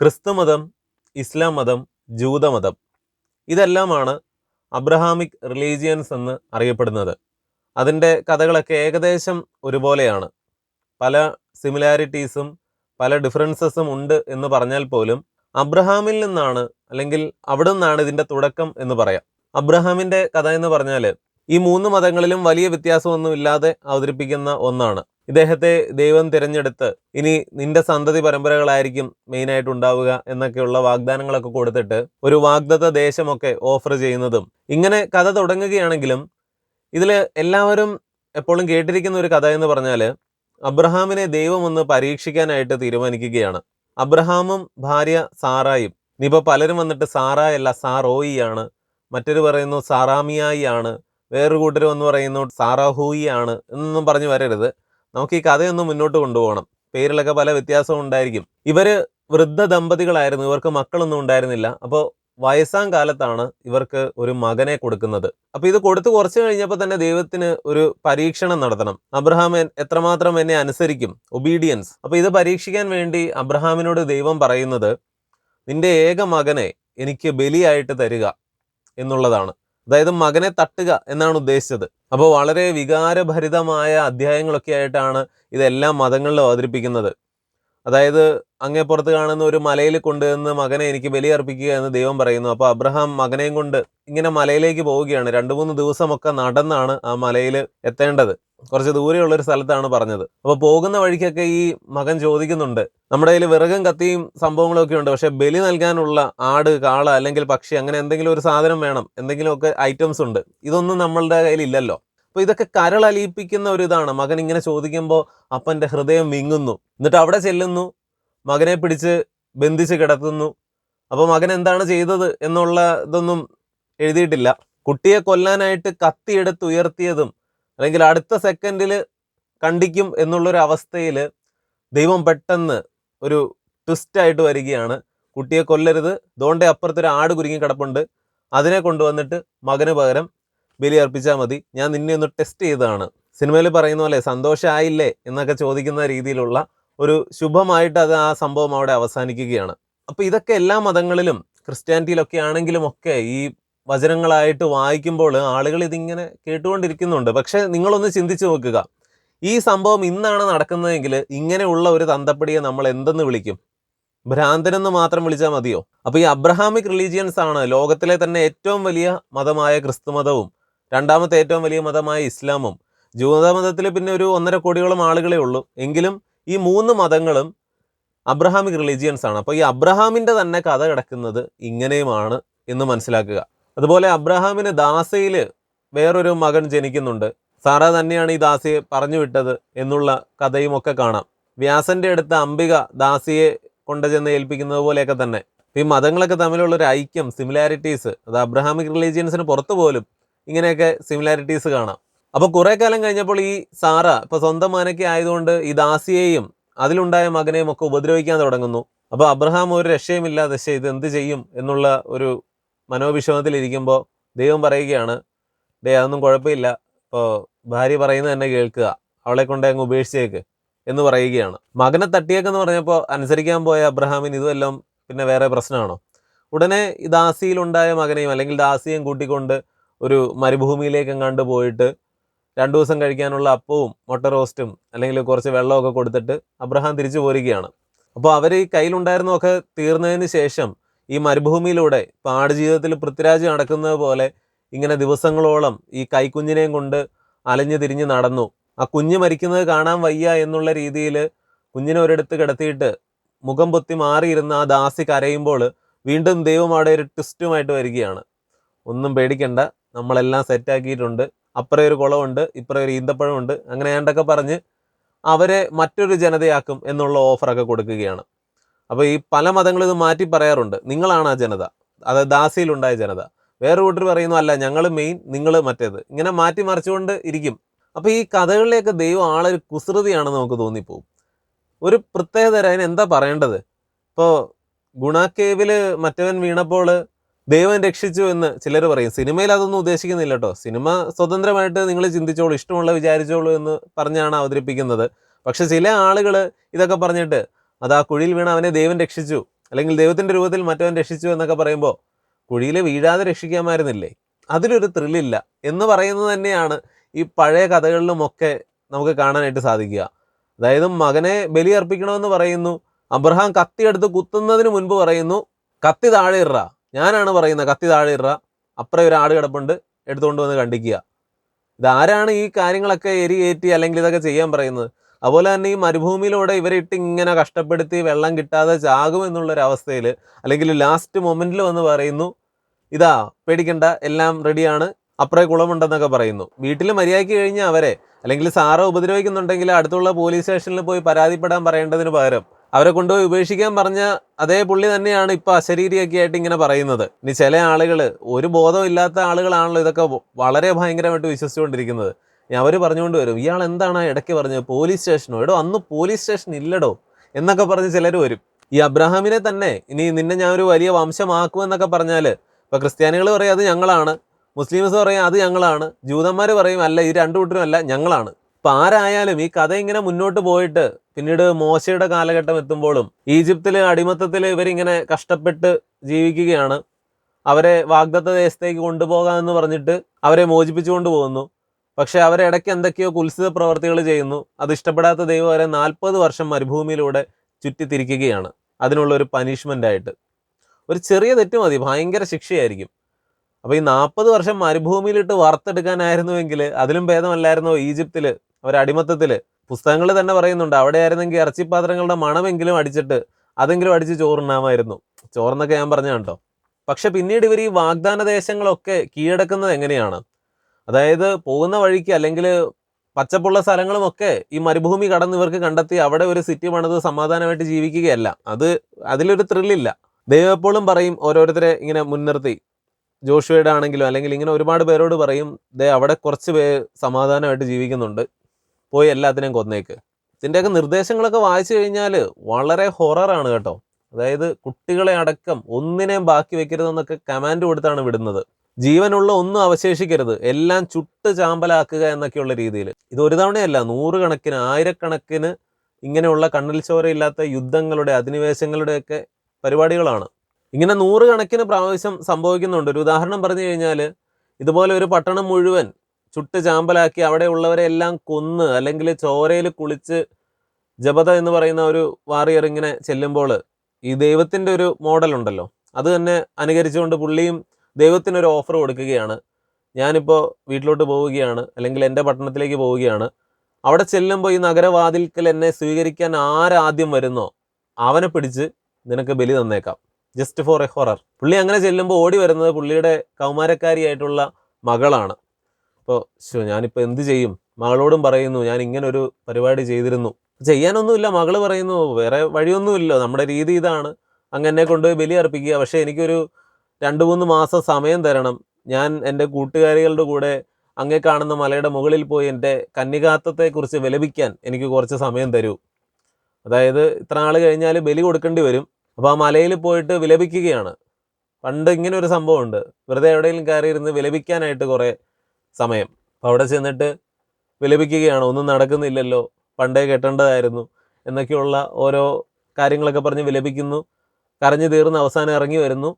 ക്രിസ്തുമതം ഇസ്ലാം മതം ജൂതമതം ഇതെല്ലാമാണ് അബ്രഹാമിക് റിലീജിയൻസ് എന്ന് അറിയപ്പെടുന്നത്. അതിന്റെ കഥകളൊക്കെ ഏകദേശം ഒരുപോലെയാണ്. പല സിമിലാരിറ്റീസും പല ഡിഫറൻസസും ഉണ്ട് എന്ന് പറഞ്ഞാൽ പോലും അബ്രഹാമിൽ നിന്നാണ് അല്ലെങ്കിൽ അവിടെ നിന്നാണ് ഇതിന്റെ തുടക്കം എന്ന് പറയാം. അബ്രഹാമിന്റെ കഥ എന്ന് പറഞ്ഞാൽ ഈ മൂന്ന് മതങ്ങളിലും വലിയ വ്യത്യാസമൊന്നുമില്ലാതെ അവതരിപ്പിക്കുന്ന ഒന്നാണ്. ഇദ്ദേഹത്തെ ദൈവം തിരഞ്ഞെടുത്ത് ഇനി നിന്റെ സന്തതി പരമ്പരകളായിരിക്കും മെയിനായിട്ട് ഉണ്ടാവുക എന്നൊക്കെയുള്ള വാഗ്ദാനങ്ങളൊക്കെ കൊടുത്തിട്ട് ഒരു വാഗ്ദത്ത ദേശമൊക്കെ ഓഫർ ചെയ്യുന്നതും. ഇങ്ങനെ കഥ തുടങ്ങുകയാണെങ്കിലും ഇതിൽ എല്ലാവരും എപ്പോഴും കേട്ടിരിക്കുന്ന ഒരു കഥ എന്ന് പറഞ്ഞാൽ അബ്രഹാമിനെ ദൈവം ഒന്ന് പരീക്ഷിക്കാനായിട്ട് തീരുമാനിക്കുകയാണ്. അബ്രഹാമും ഭാര്യ സാറായും. ഇനിയിപ്പോൾ പലരും വന്നിട്ട് സാറായല്ല സാറോയി ആണ്. മറ്റൊരു പറയുന്നു സാറാമിയായി ആണ്. വേറൊരു കൂട്ടർ എന്ന് പറയുന്നു സാറാഹൂയി ആണ് എന്നൊന്നും പറഞ്ഞു വരരുത്. നമുക്ക് ഈ കഥയൊന്ന് മുന്നോട്ട് കൊണ്ടുപോകണം. പേരിലൊക്കെ പല വ്യത്യാസവും ഉണ്ടായിരിക്കും. ഇവർ വൃദ്ധ ദമ്പതികളായിരുന്നു. ഇവർക്ക് മക്കളൊന്നും ഉണ്ടായിരുന്നില്ല. അപ്പോൾ വയസ്സാം കാലത്താണ് ഇവർക്ക് ഒരു മകനെ കൊടുക്കുന്നത്. അപ്പൊ ഇത് കൊടുത്തു കുറച്ചു കഴിഞ്ഞപ്പോൾ തന്നെ ദൈവത്തിന് ഒരു പരീക്ഷണം നടത്തണം. അബ്രഹാം എത്രമാത്രം എന്നെ അനുസരിക്കും? ഒബീഡിയൻസ്. അപ്പൊ ഇത് പരീക്ഷിക്കാൻ വേണ്ടി അബ്രഹാമിനോട് ദൈവം പറയുന്നത് നിന്റെ ഏക മകനെ എനിക്ക് ബലിയായിട്ട് തരിക എന്നുള്ളതാണ്. അതായത് മകനെ തട്ടുക എന്നാണ് ഉദ്ദേശിച്ചത്. അപ്പോൾ വളരെ വികാരഭരിതമായ അധ്യായങ്ങളൊക്കെ ആയിട്ടാണ് ഇതെല്ലാം മതങ്ങളിലും അവതരിപ്പിക്കുന്നത്. അതായത് അങ്ങേപ്പുറത്ത് കാണുന്ന ഒരു മലയിൽ കൊണ്ടുവന്ന് മകനെ എനിക്ക് ബലിയർപ്പിക്കുക എന്ന് ദൈവം പറയുന്നു. അപ്പോൾ അബ്രഹാം മകനെയും കൊണ്ട് ഇങ്ങനെ മലയിലേക്ക് പോവുകയാണ്. രണ്ട് മൂന്ന് ദിവസമൊക്കെ നടന്നാണ് ആ മലയിൽ എത്തേണ്ടത്. കുറച്ച് ദൂരെയുള്ള ഒരു സ്ഥലത്താണ് പറഞ്ഞത്. അപ്പോൾ പോകുന്ന വഴിക്കൊക്കെ ഈ മകൻ ചോദിക്കുന്നുണ്ട്. നമ്മുടെ കയ്യിൽ വിറകും കത്തിയും സംഭവങ്ങളും ഒക്കെ ഉണ്ട്. പക്ഷേ ബലി നൽകാനുള്ള ആട് കാള അല്ലെങ്കിൽ പക്ഷി അങ്ങനെ എന്തെങ്കിലും ഒരു സാധനം വേണം. എന്തെങ്കിലുമൊക്കെ ഐറ്റംസ് ഉണ്ട്. ഇതൊന്നും നമ്മളുടെ കയ്യിൽ ഇല്ലല്ലോ. അപ്പോൾ ഇതൊക്കെ കരളലിയിപ്പിക്കുന്ന ഒരു ഇതാണ്. മകൻ ഇങ്ങനെ ചോദിക്കുമ്പോൾ അപ്പന്റെ ഹൃദയം വിങ്ങുന്നു. എന്നിട്ട് അവിടെ ചെല്ലുന്നു. മകനെ പിടിച്ച് ബന്ധിച്ച് കിടത്തുന്നു. അപ്പോൾ മകൻ എന്താണ് ചെയ്തത് എന്നുള്ള ഇതൊന്നും എഴുതിയിട്ടില്ല. കുട്ടിയെ കൊല്ലാനായിട്ട് കത്തിയെടുത്ത് ഉയർത്തിയതും അല്ലെങ്കിൽ അടുത്ത സെക്കൻഡിൽ കണ്ടിക്കും എന്നുള്ളൊരു അവസ്ഥയിൽ ദൈവം പെട്ടെന്ന് ഒരു ട്വിസ്റ്റായിട്ട് വരികയാണ്. കുട്ടിയെ കൊല്ലരുത്. ദോണ്ടെ അപ്പുറത്തൊരു ആട് കുരുങ്ങി കിടപ്പുണ്ട്. അതിനെ കൊണ്ടുവന്നിട്ട് മകന് പകരം ബലി അർപ്പിച്ചാൽ മതി. ഞാൻ നിന്നെ ഒന്ന് ടെസ്റ്റ് ചെയ്തതാണ്. സിനിമയിൽ പറയുന്ന പോലെ സന്തോഷമായില്ലേ എന്നൊക്കെ ചോദിക്കുന്ന രീതിയിലുള്ള ഒരു ശുഭമായിട്ട് അത് ആ സംഭവം അവിടെ അവസാനിക്കുകയാണ്. അപ്പോൾ ഇതൊക്കെ എല്ലാ മതങ്ങളിലും ക്രിസ്ത്യാനിറ്റിയിലൊക്കെ ആണെങ്കിലും ഒക്കെ ഈ വചനങ്ങളായിട്ട് വായിക്കുമ്പോൾ ആളുകൾ ഇതിങ്ങനെ കേട്ടുകൊണ്ടിരിക്കുന്നുണ്ട്. പക്ഷെ നിങ്ങളൊന്ന് ചിന്തിച്ചു നോക്കുക. ഈ സംഭവം ഇന്നാണ് നടക്കുന്നതെങ്കിൽ ഇങ്ങനെയുള്ള ഒരു തന്തപ്പടിയെ നമ്മൾ എന്തെന്ന് വിളിക്കും? ഭ്രാന്തനെന്ന് മാത്രം വിളിച്ചാൽ മതിയോ? അപ്പോൾ ഈ അബ്രഹാമിക് റിലീജിയൻസ് ആണ് ലോകത്തിലെ തന്നെ ഏറ്റവും വലിയ മതമായ ക്രിസ്തുമതവും രണ്ടാമത്തെ ഏറ്റവും വലിയ മതമായ ഇസ്ലാമും. ജൂത മതത്തിൽ പിന്നെ ഒരു ഒന്നര കോടിയോളം ആളുകളേ ഉള്ളൂ. എങ്കിലും ഈ മൂന്ന് മതങ്ങളും അബ്രഹാമിക് റിലീജിയൻസ് ആണ്. അപ്പോൾ ഈ അബ്രഹാമിന്റെ തന്നെ കഥ കിടക്കുന്നത് ഇങ്ങനെയുമാണ് എന്ന് മനസ്സിലാക്കുക. അതുപോലെ അബ്രഹാമിന് ദാസയിൽ വേറൊരു മകൻ ജനിക്കുന്നുണ്ട്. സാറ തന്നെയാണ് ഈ ദാസിയെ പറഞ്ഞു വിട്ടത് എന്നുള്ള കഥയും ഒക്കെ കാണാം. വ്യാസന്റെ അടുത്ത് അംബിക ദാസിയെ കൊണ്ടുചെന്ന് ഏൽപ്പിക്കുന്നത് പോലെയൊക്കെ തന്നെ. ഈ മതങ്ങളൊക്കെ തമ്മിലുള്ള ഒരു ഐക്യം സിമിലാരിറ്റീസ് അത് അബ്രഹാമിക് റിലീജിയൻസിന് പുറത്തു പോലും ഇങ്ങനെയൊക്കെ സിമിലാരിറ്റീസ് കാണാം. അപ്പോൾ കുറെ കാലം കഴിഞ്ഞപ്പോൾ ഈ സാറ ഇപ്പൊ സ്വന്തം മനയ്ക്ക് ആയതുകൊണ്ട് ഈ ദാസിയെയും അതിലുണ്ടായ മകനെയും ഒക്കെ ഉപദ്രവിക്കാൻ തുടങ്ങുന്നു. അപ്പോൾ അബ്രഹാം ഒരു രക്ഷയുമില്ലാതെ "ശ്ശെ, ഇത് എന്ത് ചെയ്യും എന്നുള്ള ഒരു മനോവിഷമത്തിലിരിക്കുമ്പോൾ ദൈവം പറയുകയാണ് ഡേ അതൊന്നും കുഴപ്പമില്ല. ഇപ്പോൾ ഭാര്യ പറയുന്നത് തന്നെ കേൾക്കുക. അവളെ കൊണ്ട് അങ്ങ് ഉപേക്ഷിച്ചേക്ക് എന്ന് പറയുകയാണ്. മകനെ തട്ടിയേക്കെന്ന് പറഞ്ഞപ്പോൾ അനുസരിക്കാൻ പോയ അബ്രഹാമിന് ഇതുമെല്ലാം പിന്നെ വേറെ പ്രശ്നമാണോ? ഉടനെ ദാസിയിലുണ്ടായ മകനെയും അല്ലെങ്കിൽ ദാസിയെയും കൂട്ടിക്കൊണ്ട് ഒരു മരുഭൂമിയിലേക്ക് എങ്ങാണ്ട് പോയിട്ട് രണ്ടു ദിവസം കഴിക്കാനുള്ള അപ്പവും മുട്ട റോസ്റ്റും അല്ലെങ്കിൽ കുറച്ച് വെള്ളമൊക്കെ കൊടുത്തിട്ട് അബ്രഹാം തിരിച്ചു പോരുകയാണ്. അപ്പോൾ അവർ കയ്യിലുണ്ടായിരുന്നതൊക്കെ തീർന്നതിന് ശേഷം ഈ മരുഭൂമിയിലൂടെ ഇപ്പോൾ ആടുജീവിതത്തിൽ പൃഥ്വിരാജ് നടക്കുന്നത് പോലെ ഇങ്ങനെ ദിവസങ്ങളോളം ഈ കൈക്കുഞ്ഞിനെയും കൊണ്ട് അലഞ്ഞു തിരിഞ്ഞ് നടന്നു. ആ കുഞ്ഞ് മരിക്കുന്നത് കാണാൻ വയ്യ എന്നുള്ള രീതിയിൽ കുഞ്ഞിനെ ഒരിടത്ത് കിടത്തിയിട്ട് മുഖം പൊത്തി മാറിയിരുന്ന ആ ദാസി കരയുമ്പോൾ വീണ്ടും ദൈവം അവിടെ ഒരു ട്വിസ്റ്റുമായിട്ട് വരികയാണ്. ഒന്നും പേടിക്കണ്ട നമ്മളെല്ലാം സെറ്റാക്കിയിട്ടുണ്ട് അപ്പുറം ഒരു കുളമുണ്ട് ഇപ്പുറം ഒരു ഈന്തപ്പഴമുണ്ട് അങ്ങനെ ഏണ്ടൊക്കെ പറഞ്ഞ് അവരെ മറ്റൊരു ജനതയാക്കും എന്നുള്ള ഓഫറൊക്കെ കൊടുക്കുകയാണ്. അപ്പോൾ ഈ പല മതങ്ങളും ഇത് മാറ്റി പറയാറുണ്ട്. നിങ്ങളാണ് ആ ജനത. അതായത് ദാസിയിലുണ്ടായ ജനത. വേറെ കൂട്ടർ പറയുന്നു അല്ല ഞങ്ങൾ മെയിൻ നിങ്ങൾ മറ്റേത്. ഇങ്ങനെ മാറ്റി മറിച്ചുകൊണ്ട് ഇരിക്കും. അപ്പോൾ ഈ കഥകളിലേക്ക് ദൈവം ആളൊരു കുസൃതിയാണെന്ന് നമുക്ക് തോന്നിപ്പോവും. ഒരു പ്രത്യേകതര അതിന് എന്താ പറയേണ്ടത്? ഇപ്പോൾ ഗുണാക്കേവിൽ മറ്റവൻ വീണപ്പോൾ ദൈവം രക്ഷിച്ചു എന്ന് ചിലർ പറയും. സിനിമയിൽ അതൊന്നും ഉദ്ദേശിക്കുന്നില്ല കേട്ടോ. സിനിമ സ്വതന്ത്രമായിട്ട് നിങ്ങൾ ചിന്തിച്ചോളൂ ഇഷ്ടമുള്ള വിചാരിച്ചോളൂ എന്ന് പറഞ്ഞാണ് അവതരിപ്പിക്കുന്നത്. പക്ഷെ ചില ആളുകൾ ഇതൊക്കെ പറഞ്ഞിട്ട് അത് ആ കുഴിയിൽ വീണ അവനെ ദൈവം രക്ഷിച്ചു. അല്ലെങ്കിൽ ദൈവത്തിന്റെ രൂപത്തിൽ മറ്റവൻ രക്ഷിച്ചു എന്നൊക്കെ പറയുമ്പോൾ കുഴിയിൽ വീഴാതെ രക്ഷിക്കാമായിരുന്നില്ലേ? അതിലൊരു ത്രില്ലില്ല എന്ന് പറയുന്നത് തന്നെയാണ് ഈ പഴയ കഥകളിലുമൊക്കെ നമുക്ക് കാണാനായിട്ട് സാധിക്കുക. അതായത് മകനെ ബലി അർപ്പിക്കണമെന്ന് പറയുന്നു. അബ്രഹാം കത്തി എടുത്ത് കുത്തുന്നതിന് മുൻപ് പറയുന്നു കത്തി താഴെ ഇറ. ഞാനാണ് പറയുന്നത് കത്തി താഴെ ഇറ. അപ്പുറം ഒരു ആട് കിടപ്പുണ്ട് എടുത്തുകൊണ്ട് വന്ന് കണ്ടിക്കുക. ഇതാരാണ് ഈ കാര്യങ്ങളൊക്കെ എരിയേറ്റി അല്ലെങ്കിൽ ഇതൊക്കെ ചെയ്യാൻ പറയുന്നത്? അതുപോലെ തന്നെ ഈ മരുഭൂമിയിലൂടെ ഇവരിട്ട് ഇങ്ങനെ കഷ്ടപ്പെടുത്തി വെള്ളം കിട്ടാതെ ചാകും എന്നുള്ളൊരവസ്ഥയിൽ അല്ലെങ്കിൽ ലാസ്റ്റ് മൊമെന്റിൽ വന്ന് പറയുന്നു ഇതാ പേടിക്കണ്ട എല്ലാം റെഡിയാണ് അപ്പുറേ കുളമുണ്ടെന്നൊക്കെ പറയുന്നു. വീട്ടിൽ മര്യാദയ്ക്ക് കഴിഞ്ഞാൽ അവരെ അല്ലെങ്കിൽ സാറ് ഉപദ്രവിക്കുന്നുണ്ടെങ്കിൽ അടുത്തുള്ള പോലീസ് സ്റ്റേഷനിൽ പോയി പരാതിപ്പെടാൻ പറയേണ്ടതിന് പകരം അവരെ കൊണ്ടുപോയി ഉപേക്ഷിക്കാൻ പറഞ്ഞ അതേ പുള്ളി തന്നെയാണ് ഇപ്പൊ അശരീരിയൊക്കെ ആയിട്ട് ഇങ്ങനെ പറയുന്നത്. ഇനി ചില ആളുകൾ ഒരു ബോധമില്ലാത്ത ആളുകളാണല്ലോ ഇതൊക്കെ വളരെ ഭയങ്കരമായിട്ട് വിശ്വസിച്ചുകൊണ്ടിരിക്കുന്നത്. അവർ പറഞ്ഞുകൊണ്ട് വരും. ഇയാൾ എന്താണ് ഇടയ്ക്ക് പറഞ്ഞത്? പോലീസ് സ്റ്റേഷനോ എടോ അന്ന് പോലീസ് സ്റ്റേഷൻ ഇല്ലടോ എന്നൊക്കെ പറഞ്ഞ് ചിലർ വരും. ഈ അബ്രഹാമിനെ തന്നെ ഇനി നിന്നെ ഞാൻ ഒരു വലിയ വംശമാക്കുമെന്നൊക്കെ പറഞ്ഞാൽ ഇപ്പൊ ക്രിസ്ത്യാനികൾ പറയും അത് ഞങ്ങളാണ്. മുസ്ലിംസ് പറയും അത് ഞങ്ങളാണ്. ജൂതന്മാർ പറയും അല്ല ഈ രണ്ടു കൂട്ടരും അല്ല ഞങ്ങളാണ്. ഇപ്പൊ ആരായാലും ഈ കഥ ഇങ്ങനെ മുന്നോട്ട് പോയിട്ട് പിന്നീട് മോശയുടെ കാലഘട്ടം എത്തുമ്പോഴും ഈജിപ്തിൽ അടിമത്തത്തിൽ ഇവരിങ്ങനെ കഷ്ടപ്പെട്ട് ജീവിക്കുകയാണ്. അവരെ വാഗ്ദത്ത ദേശത്തേക്ക് കൊണ്ടുപോകാമെന്ന് പറഞ്ഞിട്ട് അവരെ മോചിപ്പിച്ചു കൊണ്ടുപോകുന്നു പക്ഷെ അവരെ ഇടയ്ക്ക് എന്തൊക്കെയോ കുൽസിത പ്രവർത്തികൾ ചെയ്യുന്നു. അത് ഇഷ്ടപ്പെടാത്ത ദൈവം അവരെ നാൽപ്പത് വർഷം മരുഭൂമിയിലൂടെ ചുറ്റിത്തിരിക്കുകയാണ്. അതിനുള്ള ഒരു പനിഷ്മെന്റ് ആയിട്ട്. ഒരു ചെറിയ തെറ്റ് മതി. ഭയങ്കര ശിക്ഷയായിരിക്കും. അപ്പോൾ ഈ നാൽപ്പത് വർഷം മരുഭൂമിയിലിട്ട് വറുത്തെടുക്കാനായിരുന്നുവെങ്കിൽ അതിലും ഭേദമല്ലായിരുന്നോ ഈജിപ്തിൽ? അവരടിമത്തത്തിൽ പുസ്തകങ്ങൾ തന്നെ പറയുന്നുണ്ട്. അവിടെ ആയിരുന്നെങ്കിൽ ഇറച്ചിപ്പാത്രങ്ങളുടെ മണമെങ്കിലും അടിച്ചിട്ട് അതെങ്കിലും അടിച്ച് ചോറുണ്ണാമായിരുന്നു. ചോറെന്നൊക്കെ ഞാൻ പറഞ്ഞ കണ്ടോ? പക്ഷെ പിന്നീട് ഇവർ ഈ വാഗ്ദാന ദേശങ്ങളൊക്കെ കീഴടക്കുന്നത് എങ്ങനെയാണ്? അതായത് പോകുന്ന വഴിക്ക് അല്ലെങ്കിൽ പച്ചപ്പുള്ള സ്ഥലങ്ങളുമൊക്കെ ഈ മരുഭൂമി കടന്ന് ഇവർക്ക് കണ്ടെത്തി അവിടെ ഒരു സിറ്റി പണിത് സമാധാനമായിട്ട് ജീവിക്കുകയല്ല. അത് അതിലൊരു ത്രില്ലില്ല. ദൈവം എപ്പോഴും പറയും ഓരോരുത്തരെ ഇങ്ങനെ മുൻനിർത്തി. ജോഷുവയുടെ ആണെങ്കിലും അല്ലെങ്കിൽ ഇങ്ങനെ ഒരുപാട് പേരോട് പറയും ദേ അവിടെ കുറച്ച് പേര് സമാധാനമായിട്ട് ജീവിക്കുന്നുണ്ട്. പോയി എല്ലാത്തിനെയും കൊന്നേക്ക്. ഇതിന്റെയൊക്കെ നിർദ്ദേശങ്ങളൊക്കെ വായിച്ചു കഴിഞ്ഞാൽ വളരെ ഹൊററാണ് കേട്ടോ. അതായത് കുട്ടികളെ അടക്കം ഒന്നിനെയും ബാക്കി വെക്കരുതെന്നൊക്കെ കമാൻഡ് കൊടുത്താണ് വിടുന്നത്. ജീവനുള്ള ഒന്നും അവശേഷിക്കരുത്. എല്ലാം ചുട്ട് ചാമ്പലാക്കുക എന്നൊക്കെയുള്ള രീതിയിൽ ഇത് ഒരു തവണയല്ല നൂറുകണക്കിന് ആയിരക്കണക്കിന് ഇങ്ങനെയുള്ള കണ്ണിൽ ചോരയില്ലാത്ത യുദ്ധങ്ങളുടെ അധിനിവേശങ്ങളുടെയൊക്കെ പരിപാടികളാണ്. ഇങ്ങനെ നൂറുകണക്കിന് പ്രാവശ്യം സംഭവിക്കുന്നുണ്ട്. ഒരു ഉദാഹരണം പറഞ്ഞു കഴിഞ്ഞാൽ ഇതുപോലെ ഒരു പട്ടണം മുഴുവൻ ചുട്ട് ചാമ്പലാക്കി അവിടെ ഉള്ളവരെ എല്ലാം കൊന്ന് അല്ലെങ്കിൽ ചോരയിൽ കുളിച്ച് ജപത എന്ന് പറയുന്ന ഒരു വാറിയർ ഇങ്ങനെ ചെല്ലുമ്പോൾ ഈ ദൈവത്തിന്റെ ഒരു മോഡലുണ്ടല്ലോ അത് തന്നെ അനുകരിച്ചുകൊണ്ട് പുള്ളിയും ദൈവത്തിനൊരു ഓഫർ കൊടുക്കുകയാണ്. ഞാനിപ്പോൾ വീട്ടിലോട്ട് പോവുകയാണ് അല്ലെങ്കിൽ എന്റെ പട്ടണത്തിലേക്ക് പോവുകയാണ്. അവിടെ ചെല്ലുമ്പോൾ ഈ നഗരവാതിൽക്കൽ എന്നെ സ്വീകരിക്കാൻ ആരാദ്യം വരുന്നോ? അവനെ പിടിച്ച് നിനക്ക് ബലി തന്നേക്കാം. ജസ്റ്റ് ഫോർ എ ഹൊറർ പുള്ളി അങ്ങനെ ചെല്ലുമ്പോൾ ഓടി വരുന്നത് പുള്ളിയുടെ കൗമാരക്കാരിയായിട്ടുള്ള മകളാണ്. അപ്പോൾ ശോ ഞാനിപ്പോൾ എന്ത് ചെയ്യും? മകളോടും പറയുന്നു ഞാൻ ഇങ്ങനെ ഒരു പരിപാടി ചെയ്തിരുന്നു. ചെയ്യാനൊന്നുമില്ല മകൾ പറയുന്നു വേറെ വഴിയൊന്നുമില്ല നമ്മുടെ രീതി ഇതാണ്. അങ്ങനെ കൊണ്ടുപോയി ബലി അർപ്പിക്കുക. പക്ഷേ എനിക്കൊരു രണ്ട് മൂന്ന് മാസം സമയം തരണം. ഞാൻ എന്റെ കൂട്ടുകാരികളുടെ കൂടെ അങ്ങേ കാണുന്ന മലയുടെ മുകളിൽ പോയി എന്റെ കന്നികാത്തത്തെക്കുറിച്ച് വിലപിക്കാൻ എനിക്ക് കുറച്ച് സമയം തരൂ. അതായത് ഇത്ര നാൾ കഴിഞ്ഞാൽ ബലി കൊടുക്കേണ്ടി വരും. അപ്പോൾ ആ മലയിൽ പോയിട്ട് വിലപിക്കുകയാണ്. പണ്ട് ഇങ്ങനെ ഒരു സംഭവമുണ്ട്. വെറുതെ എവിടെയെങ്കിലും കയറിയിരുന്ന് വിലപിക്കാനായിട്ട് കുറേ സമയം. അപ്പോൾ അവിടെ ചെന്നിട്ട് വിലപിക്കുകയാണ്. ഒന്നും നടക്കുന്നില്ലല്ലോ. പണ്ടേ കെട്ടേണ്ടതായിരുന്നു. എന്നൊക്കെയുള്ള ഓരോ കാര്യങ്ങളൊക്കെ പറഞ്ഞ് വിലപിക്കുന്നു. കരഞ്ഞു തീർന്ന് അവസാനം ഇറങ്ങി വരുന്നു.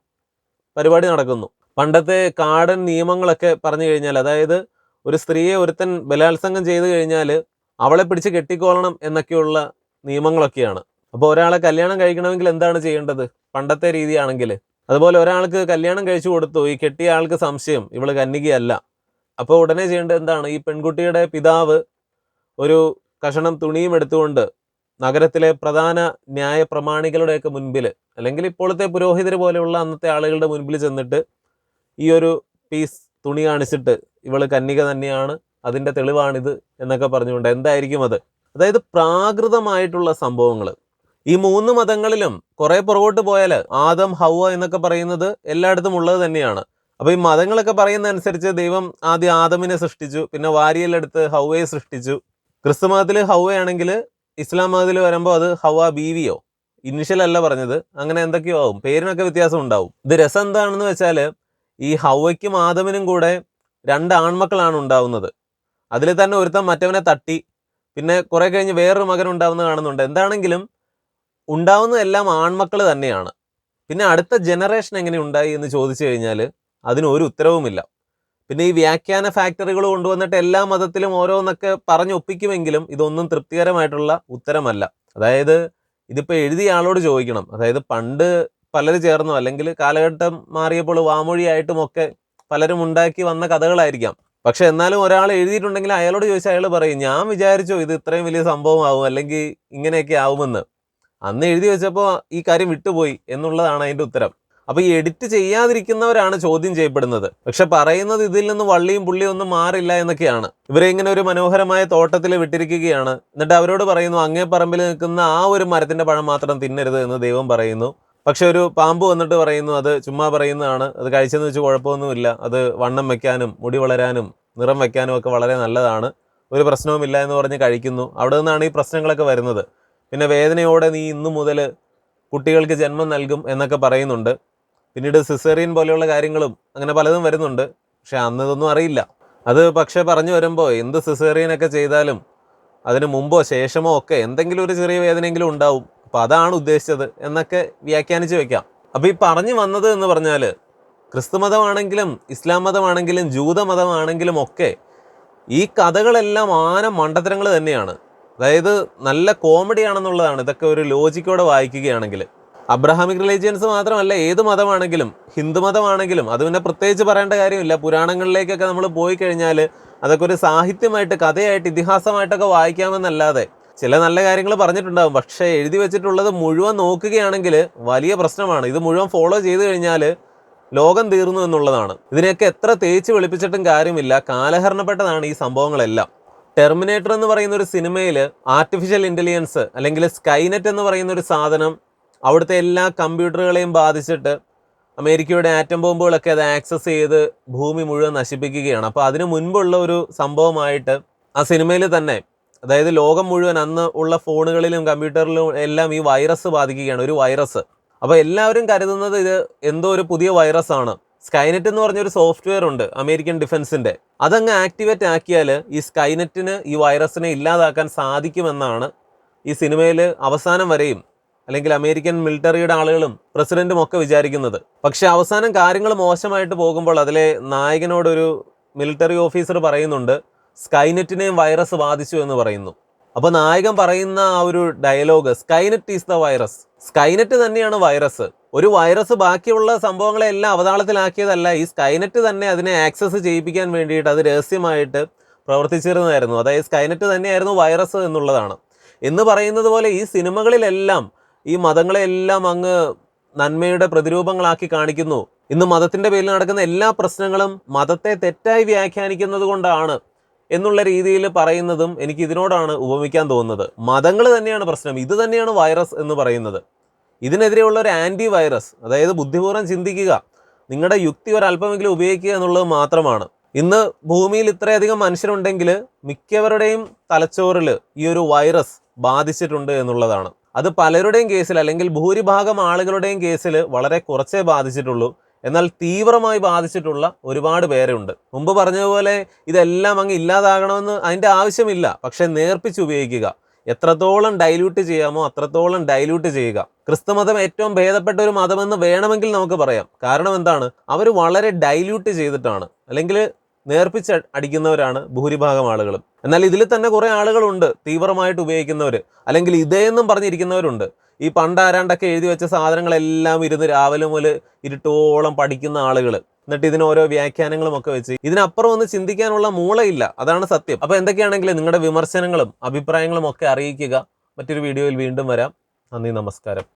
പരിപാടി നടക്കുന്നു. പണ്ടത്തെ കാടൻ നിയമങ്ങളൊക്കെ പറഞ്ഞു കഴിഞ്ഞാൽ അതായത് ഒരു സ്ത്രീയെ ഒരുത്തൻ ബലാത്സംഗം ചെയ്തു കഴിഞ്ഞാൽ അവളെ പിടിച്ച് കെട്ടിക്കോളണം എന്നൊക്കെയുള്ള നിയമങ്ങളൊക്കെയാണ്. അപ്പോൾ ഒരാളെ കല്യാണം കഴിക്കണമെങ്കിൽ എന്താണ് ചെയ്യേണ്ടത്? പണ്ടത്തെ രീതിയാണെങ്കിൽ. അതുപോലെ ഒരാൾക്ക് കല്യാണം കഴിച്ചു കൊടുത്തു ഈ കെട്ടിയ ആൾക്ക് സംശയം ഇവൾ കന്നികയല്ല അപ്പോൾ ഉടനെ ചെയ്യേണ്ടത് എന്താണ്? ഈ പെൺകുട്ടിയുടെ പിതാവ് ഒരു കഷണം തുണിയും എടുത്തുകൊണ്ട് നഗരത്തിലെ പ്രധാന ന്യായ പ്രമാണികളുടെയൊക്കെ മുൻപിൽ അല്ലെങ്കിൽ ഇപ്പോഴത്തെ പുരോഹിതർ പോലെയുള്ള അന്നത്തെ ആളുകളുടെ മുൻപിൽ ചെന്നിട്ട് ഈ ഒരു പീസ് തുണി കാണിച്ചിട്ട് ഇവൾ കന്യക തന്നെയാണ് അതിന്റെ തെളിവാണിത് എന്നൊക്കെ പറഞ്ഞുകൊണ്ട് എന്തായിരിക്കും അത്? അതായത് പ്രാകൃതമായിട്ടുള്ള സംഭവങ്ങൾ ഈ മൂന്ന് മതങ്ങളിലും കുറെ പുറകോട്ട് പോയാൽ ആദം ഹൗവ എന്നൊക്കെ പറയുന്നത് എല്ലായിടത്തും ഉള്ളത് തന്നെയാണ്. അപ്പൊ ഈ മതങ്ങളൊക്കെ പറയുന്ന അനുസരിച്ച് ദൈവം ആദ്യം ആദമിനെ സൃഷ്ടിച്ചു പിന്നെ വാരിയലെടുത്ത് ഹൗവയെ സൃഷ്ടിച്ചു. ക്രിസ്തുമതത്തിൽ ഹൗവയാണെങ്കിൽ ഇസ്ലാം മതത്തിൽ വരുമ്പോൾ അത് ഹവ ബീവിയോ? ഇനിഷ്യൽ അല്ല പറഞ്ഞത്. അങ്ങനെ എന്തൊക്കെയോ ആവും. പേരിനൊക്കെ വ്യത്യാസം ഉണ്ടാവും. ഇത് രസം എന്താണെന്ന് വെച്ചാൽ ഈ ഹൗവയ്ക്കും ആദമിനും കൂടെ രണ്ട് ആൺമക്കളാണ് ഉണ്ടാവുന്നത്. അതിൽ തന്നെ ഒരുത്തൻ മറ്റവനെ തട്ടി പിന്നെ കുറെ കഴിഞ്ഞ് വേറൊരു മകൻ ഉണ്ടാവുന്ന കാണുന്നുണ്ട്. എന്താണെങ്കിലും ഉണ്ടാവുന്ന എല്ലാം ആൺമക്കൾ തന്നെയാണ്. പിന്നെ അടുത്ത ജനറേഷൻ എങ്ങനെ ഉണ്ടായി എന്ന് ചോദിച്ചു കഴിഞ്ഞാൽ അതിന് ഒരു ഉത്തരവുമില്ല. പിന്നെ ഈ വ്യാഖ്യാന ഫാക്ടറികൾ കൊണ്ടുവന്നിട്ട് എല്ലാ മതത്തിലും ഓരോന്നൊക്കെ പറഞ്ഞ് ഒപ്പിക്കുമെങ്കിലും ഇതൊന്നും തൃപ്തികരമായിട്ടുള്ള ഉത്തരമല്ല. അതായത് ഇതിപ്പോൾ എഴുതിയ ആളോട് ചോദിക്കണം. അതായത് പണ്ട് പലർ ചേർന്നോ അല്ലെങ്കിൽ കാലഘട്ടം മാറിയപ്പോൾ വാമൊഴിയായിട്ടും ഒക്കെ പലരും ഉണ്ടാക്കി വന്ന കഥകളായിരിക്കാം. പക്ഷെ എന്നാലും ഒരാൾ എഴുതിയിട്ടുണ്ടെങ്കിൽ അയാളോട് ചോദിച്ചാൽ അയാൾ പറയും ഞാൻ വിചാരിച്ചു ഇത് ഇത്രയും വലിയ സംഭവമാവും അല്ലെങ്കിൽ ഇങ്ങനെയൊക്കെ ആവുമെന്ന്. അന്ന് എഴുതി വെച്ചപ്പോൾ ഈ കാര്യം വിട്ടുപോയി എന്നുള്ളതാണ് അതിന്റെ ഉത്തരം. അപ്പൊ ഈ എഡിറ്റ് ചെയ്യാതിരിക്കുന്നവരാണ് ചോദ്യം ചെയ്യപ്പെടുന്നത്. പക്ഷെ പറയുന്നത് ഇതിൽ നിന്ന് വള്ളിയും പുള്ളിയും ഒന്നും മാറില്ല എന്നൊക്കെയാണ്. ഇവരെ ഇങ്ങനെ ഒരു മനോഹരമായ തോട്ടത്തിൽ വിട്ടിരിക്കുകയാണ്. എന്നിട്ട് അവരോട് പറയുന്നു അങ്ങേ പറമ്പിൽ നിൽക്കുന്ന ആ ഒരു മരത്തിന്റെ പഴം മാത്രം തിന്നരുത് എന്ന് ദൈവം പറയുന്നു. പക്ഷെ ഒരു പാമ്പ് വന്നിട്ട് പറയുന്നു അത് ചുമ്മാ പറയുന്നതാണ്. അത് കഴിച്ചെന്ന് വെച്ച് കുഴപ്പമൊന്നുമില്ല. അത് വണ്ണം വെക്കാനും മുടി വളരാനും നിറം വെക്കാനും ഒക്കെ വളരെ നല്ലതാണ്. ഒരു പ്രശ്നവുമില്ല എന്ന് പറഞ്ഞ് കഴിക്കുന്നു. അവിടെ നിന്നാണ് ഈ പ്രശ്നങ്ങളൊക്കെ വരുന്നത്. പിന്നെ വേദനയോടെ നീ ഇന്നു മുതൽ കുട്ടികൾക്ക് ജന്മം നൽകും എന്നൊക്കെ പറയുന്നുണ്ട്. പിന്നീട് സിസേറിയൻ പോലെയുള്ള കാര്യങ്ങളും അങ്ങനെ പലതും വരുന്നുണ്ട്. പക്ഷെ അന്ന് ഇതൊന്നും അറിയില്ല. അത് പക്ഷേ പറഞ്ഞു വരുമ്പോൾ എന്ത് സിസേറിയൻ ഒക്കെ ചെയ്താലും അതിന് മുമ്പോ ശേഷമോ ഒക്കെ എന്തെങ്കിലും ഒരു ചെറിയ വേദനയെങ്കിലും ഉണ്ടാവും. അപ്പോൾ അതാണ് ഉദ്ദേശിച്ചത് എന്നൊക്കെ വ്യാഖ്യാനിച്ച് വെക്കാം. അപ്പം ഈ പറഞ്ഞു വന്നത് എന്ന് പറഞ്ഞാൽ ക്രിസ്തുമതമാണെങ്കിലും ഇസ്ലാം മതമാണെങ്കിലും ജൂതമതമാണെങ്കിലും ഒക്കെ ഈ കഥകളെല്ലാം ആന മണ്ടത്തരങ്ങൾ തന്നെയാണ്. അതായത് നല്ല കോമഡിയാണെന്നുള്ളതാണ്. ഇതൊക്കെ ഒരു ലോജിക്കോടെ വായിക്കുകയാണെങ്കിൽ. അബ്രഹാമിക് റിലീജിയൻസ് മാത്രമല്ല ഏത് മതമാണെങ്കിലും ഹിന്ദു മതമാണെങ്കിലും അത് പിന്നെ പ്രത്യേകിച്ച് പറയേണ്ട കാര്യമില്ല. പുരാണങ്ങളിലേക്കൊക്കെ നമ്മൾ പോയി കഴിഞ്ഞാൽ അതൊക്കെ ഒരു സാഹിത്യമായിട്ട് കഥയായിട്ട് ഇതിഹാസമായിട്ടൊക്കെ വായിക്കാമെന്നല്ലാതെ ചില നല്ല കാര്യങ്ങൾ പറഞ്ഞിട്ടുണ്ടാകും പക്ഷേ എഴുതി വെച്ചിട്ടുള്ളത് മുഴുവൻ നോക്കുകയാണെങ്കിൽ വലിയ പ്രശ്നമാണ്. ഇത് മുഴുവൻ ഫോളോ ചെയ്ത് കഴിഞ്ഞാൽ ലോകം തീർന്നു എന്നുള്ളതാണ്. ഇതിനെയൊക്കെ എത്ര തേച്ച് വെളുപ്പിച്ചിട്ടും കാര്യമില്ല. കാലഹരണപ്പെട്ടതാണ് ഈ സംഭവങ്ങളെല്ലാം. ടെർമിനേറ്റർ എന്ന് പറയുന്ന ഒരു സിനിമയിൽ ആർട്ടിഫിഷ്യൽ ഇന്റലിജൻസ് അല്ലെങ്കിൽ സ്കൈനെറ്റ് എന്ന് പറയുന്ന ഒരു സാധനം അവിടുത്തെ എല്ലാ കമ്പ്യൂട്ടറുകളെയും ബാധിച്ചിട്ട് അമേരിക്കയുടെ ആറ്റം ബോംബുകളൊക്കെ അത് ആക്സസ് ചെയ്ത് ഭൂമി മുഴുവൻ നശിപ്പിക്കുകയാണ്. അപ്പോൾ അതിനു മുൻപുള്ള ഒരു സംഭവമായിട്ട് ആ സിനിമയിൽ തന്നെ അതായത് ലോകം മുഴുവൻ അന്ന് ഉള്ള ഫോണുകളിലും കമ്പ്യൂട്ടറിലും എല്ലാം ഈ വൈറസ് ബാധിക്കുകയാണ് ഒരു വൈറസ്. അപ്പോൾ എല്ലാവരും കരുതുന്നത് ഇത് എന്തോ ഒരു പുതിയ വൈറസ് ആണ് സ്കൈനെറ്റ് എന്ന് പറഞ്ഞൊരു സോഫ്റ്റ്വെയർ ഉണ്ട് അമേരിക്കൻ ഡിഫൻസിന്റെ. അതങ്ങ് ആക്ടിവേറ്റ് ആക്കിയാൽ ഈ സ്കൈനെറ്റിന് ഈ വൈറസിനെ ഇല്ലാതാക്കാൻ സാധിക്കുമെന്നാണ് ഈ സിനിമയിൽ അവസാനം വരെയും അല്ലെങ്കിൽ അമേരിക്കൻ മിലിറ്ററിയുടെ ആളുകളും പ്രസിഡന്റും ഒക്കെ വിചാരിക്കുന്നത്. പക്ഷെ അവസാനം കാര്യങ്ങൾ മോശമായിട്ട് പോകുമ്പോൾ അതിലെ നായകനോടൊരു മിലിറ്ററി ഓഫീസർ പറയുന്നുണ്ട് സ്കൈനെറ്റിനെയും വൈറസ് ബാധിച്ചു എന്ന് പറയുന്നു. അപ്പൊ നായകൻ പറയുന്ന ആ ഒരു dialogue Skynet is the virus. Skynet തന്നെയാണ് വൈറസ്. ഒരു വൈറസ് ബാക്കിയുള്ള സംഭവങ്ങളെല്ലാം അവതാളത്തിലാക്കിയതല്ല ഈ സ്കൈനെറ്റ് തന്നെ അതിനെ ആക്സസ് ചെയ്യിപ്പിക്കാൻ വേണ്ടിയിട്ട് അത് രഹസ്യമായിട്ട് പ്രവർത്തിച്ചിരുന്നതായിരുന്നു. അതായത് സ്കൈനെറ്റ് തന്നെയായിരുന്നു വൈറസ് എന്നുള്ളതാണ്. എന്ന് പറയുന്നത് പോലെ ഈ സിനിമകളിലെല്ലാം ഈ മതങ്ങളെല്ലാം അങ്ങ് നന്മയുടെ പ്രതിരൂപങ്ങളാക്കി കാണിക്കുന്നു. ഇന്ന് മതത്തിന്റെ പേരിൽ നടക്കുന്ന എല്ലാ പ്രശ്നങ്ങളും മതത്തെ തെറ്റായി വ്യാഖ്യാനിക്കുന്നത് കൊണ്ടാണ് എന്നുള്ള രീതിയിൽ പറയുന്നതും എനിക്ക് ഇതിനോടാണ് ഉപമിക്കാൻ തോന്നുന്നത്. മതങ്ങൾ തന്നെയാണ് പ്രശ്നം. ഇത് തന്നെയാണ് വൈറസ് എന്ന് പറയുന്നത്. ഇതിനെതിരെയുള്ള ഒരു ആന്റി വൈറസ് അതായത് ബുദ്ധിപൂർവം ചിന്തിക്കുക നിങ്ങളുടെ യുക്തി ഒരല്പമെങ്കിലും ഉപയോഗിക്കുക എന്നുള്ളത് മാത്രമാണ്. ഇന്ന് ഭൂമിയിൽ ഇത്രയധികം മനുഷ്യരുണ്ടെങ്കിൽ മിക്കവരുടെയും തലച്ചോറിൽ ഈ ഒരു വൈറസ് ബാധിച്ചിട്ടുണ്ട് എന്നുള്ളതാണ്. അത് പലരുടെയും കേസിൽ അല്ലെങ്കിൽ ഭൂരിഭാഗം ആളുകളുടെയും കേസിൽ വളരെ കുറച്ചേ ബാധിച്ചിട്ടുള്ളൂ. എന്നാൽ തീവ്രമായി ബാധിച്ചിട്ടുള്ള ഒരുപാട് പേരുണ്ട്. മുമ്പ് പറഞ്ഞതുപോലെ ഇതെല്ലാം അങ്ങ് ഇല്ലാതാകണമെന്ന് അതിന്റെ ആവശ്യമില്ല. പക്ഷേ നേർപ്പിച്ച് ഉപയോഗിക്കുക. എത്രത്തോളം ഡൈല്യൂട്ട് ചെയ്യാമോ അത്രത്തോളം ഡൈല്യൂട്ട് ചെയ്യുക. ക്രിസ്തുമതം ഏറ്റവും ഭേദപ്പെട്ട ഒരു മതമെന്ന് വേണമെങ്കിൽ നമുക്ക് പറയാം. കാരണം എന്താണ്? അവർ വളരെ ഡൈല്യൂട്ട് ചെയ്തിട്ടാണ്. അല്ലെങ്കിൽ നേർപ്പിച്ച് അടിക്കുന്നവരാണ് ഭൂരിഭാഗം ആളുകളും. എന്നാൽ ഇതിൽ തന്നെ കുറെ ആളുകളുണ്ട് തീവ്രമായിട്ട് ഉപയോഗിക്കുന്നവർ അല്ലെങ്കിൽ ഇതേന്നും പറഞ്ഞിരിക്കുന്നവരുണ്ട്. ഈ പണ്ട് ആരാണ്ടൊക്കെ എഴുതി വെച്ച സാധനങ്ങളെല്ലാം ഇരുന്ന് രാവിലെ മുതൽ ഇരുട്ടോളം പഠിക്കുന്ന ആളുകൾ എന്നിട്ട് ഇതിന് ഓരോ വ്യാഖ്യാനങ്ങളും ഒക്കെ വെച്ച് ഇതിനപ്പുറം ഒന്ന് ചിന്തിക്കാനുള്ള മൂളയില്ല. അതാണ് സത്യം. അപ്പൊ എന്തൊക്കെയാണെങ്കിലും നിങ്ങളുടെ വിമർശനങ്ങളും അഭിപ്രായങ്ങളും ഒക്കെ അറിയിക്കുക. മറ്റൊരു വീഡിയോയിൽ വീണ്ടും വരാം. നന്ദി നമസ്കാരം.